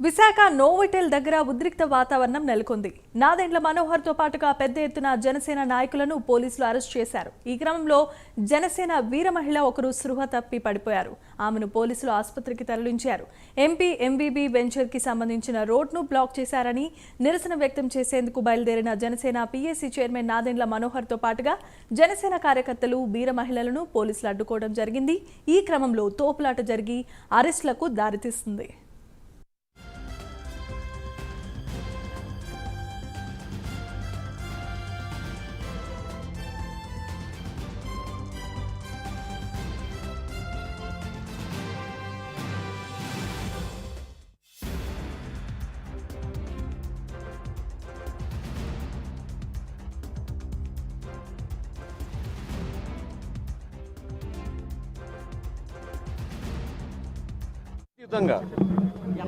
Visakha Novotel దగ్గర ఉద్రిక్త వాతావరణం నెలకొంది. నాదెండ్ల మనోహర్తో పాటుగా పెద్ద ఎత్తున జనసేన నాయకులను పోలీసులు అరెస్ట్ చేశారు. ఈ క్రమంలో జనసేన వీర మహిళ ఒకరు సృహ తప్పి పడిపోయారు. ఆమెను పోలీసులు ఆసుపత్రికి తరలించారు. ఎంపీ ఎంబీబీ వెంచర్కి సంబంధించిన రోడ్ను బ్లాక్ చేశారని నిరసన వ్యక్తం చేసేందుకు బయలుదేరిన జనసేన పీఏసీ చైర్మన్ నాదెండ్ల మనోహర్తో పాటుగా జనసేన కార్యకర్తలు వీర మహిళలను పోలీసులు అడ్డుకోవడం జరిగింది. ఈ క్రమంలో తోపులాట జరిగి అరెస్టులకు దారితీస్తుంది ఖచ్చితంగా.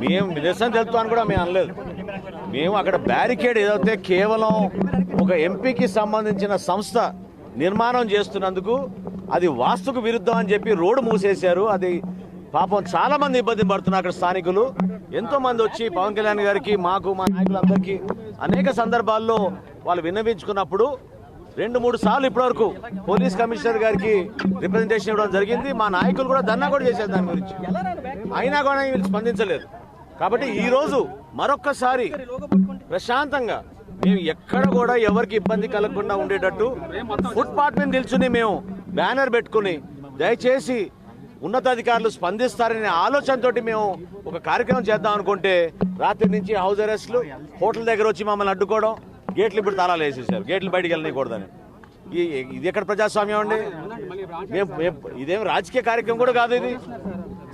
మేము నిరసన తెలుపుతామని కూడా మేము అనలేదు. మేము అక్కడ బ్యారికేడ్ ఏదైతే కేవలం ఒక ఎంపీకి సంబంధించిన సంస్థ నిర్మాణం చేస్తున్నందుకు అది వాస్తుకు విరుద్ధం అని చెప్పి రోడ్డు మూసేశారు. అది పాపం చాలా మంది ఇబ్బంది పడుతున్నారు అక్కడ స్థానికులు. ఎంతో మంది వచ్చి పవన్ కళ్యాణ్ గారికి మాకు మా నాయకులందరికీ అనేక సందర్భాల్లో వాళ్ళు విన్నవించుకున్నప్పుడు రెండు మూడు సార్లు ఇప్పటివరకు పోలీస్ కమిషనర్ గారికి రిప్రజెంటేషన్ ఇవ్వడం జరిగింది. మా నాయకులు కూడా ధర్నా కూడా చేశారు దాని గురించి. అయినా కూడా వీళ్ళు స్పందించలేదు. కాబట్టి ఈ రోజు మరొక్కసారి ప్రశాంతంగా మేము ఎక్కడ కూడా ఎవరికి ఇబ్బంది కలగకుండా ఉండేటట్టు ఫుట్పాత్ మీద నిల్చుని మేము బ్యానర్ పెట్టుకుని దయచేసి ఉన్నతాధికారులు స్పందిస్తారనే ఆలోచనతో మేము ఒక కార్యక్రమం చేద్దాం అనుకుంటే రాత్రి నుంచి హౌస్ అరెస్ట్లు హోటల్ దగ్గర వచ్చి మమ్మల్ని అడ్డుకోవడం గేట్లు ఇప్పుడు తాళాలు వేసేసారు గేట్లు బయటికి వెళ్ళనీయకూడదని. ఇది ఎక్కడ ప్రజాస్వామ్యం అండి? ఇదేం రాజకీయ కార్యక్రమం కూడా కాదు ఇది.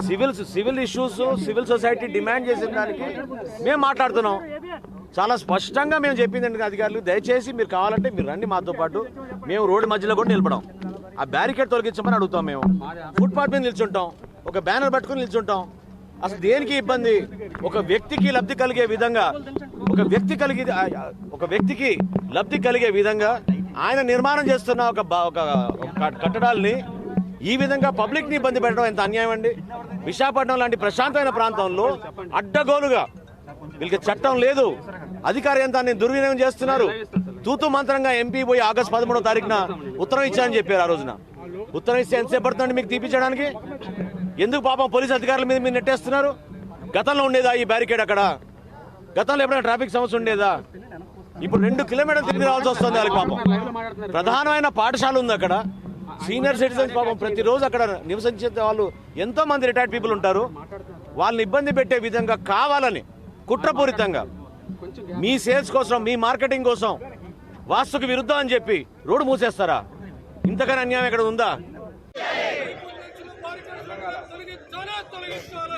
Civil civil issues civil society demand చేసిన దానికి మేము మాట్లాడుతున్నాం. చాలా స్పష్టంగా మేము చెప్పింది ఏంటంటే అధికారులు? దయచేసి మీరు కావాలంటే మీరు రండి మాతో పాటు. మేము రోడ్డు మధ్యలో కూడా నిలబడం. ఆ బ్యారికేడ్ తొలగించమని అడుగుతాం మేము. ఫుట్పాత్ మీద నిల్చుంటాం. ఒక బ్యానర్ పట్టుకుని నిల్చుంటాం. అసలు దేనికి ఇబ్బంది? ఒక వ్యక్తికి లబ్ధి కలిగే విధంగా ఒక వ్యక్తి కలిగి ఒక వ్యక్తికి లబ్ధి కలిగే విధంగా ఆయన నిర్మాణం చేస్తున్న ఒక ఒక కట్టడాల్ని ఈ విధంగా పబ్లిక్ని ఇబ్బంది పెట్టడం ఎంత అన్యాయం అండి? విశాఖపట్నం లాంటి ప్రశాంతమైన ప్రాంతంలో అడ్డగోలుగా వీళ్ళకి చట్టం లేదు. అధికార యంత్రాన్ని దుర్వినియోగం చేస్తున్నారు. తూతు మంత్రంగా ఎంపీ పోయి ఆగస్టు పదమూడో తారీఖున ఉత్తరం ఇచ్చానని చెప్పారు ఆ రోజున. ఉత్తరం ఇస్తే ఎంతసేపు పడుతుందండి మీకు తీపించడానికి ఎందుకు పాపం పోలీస్ అధికారుల మీద మీరు నెట్టేస్తున్నారు? గతంలో ఉండేదా ఈ బ్యారికేడ్ అక్కడ? గతంలో ఎప్పుడైనా ట్రాఫిక్ సమస్య ఉండేదా? ఇప్పుడు రెండు కిలోమీటర్లు తిరిగి రావాల్సి వస్తుంది వాళ్ళకి పాపం. ప్రధానమైన పాఠశాల ఉంది అక్కడ. సీనియర్ సిటిజన్స్ పాపం ప్రతిరోజు అక్కడ నివసించే వాళ్ళు ఎంతో మంది రిటైర్డ్ పీపుల్ ఉంటారు. వాళ్ళని ఇబ్బంది పెట్టే విధంగా కావాలని కుట్రపూరితంగా మీ సేల్స్ కోసం మీ మార్కెటింగ్ కోసం వాస్తుకు విరుద్ధం అని చెప్పి రోడ్డు మూసేస్తారా? ఇంతకన్నా అన్యాయం ఇక్కడ ఉందా? తొలగించాలి తొలగించాలి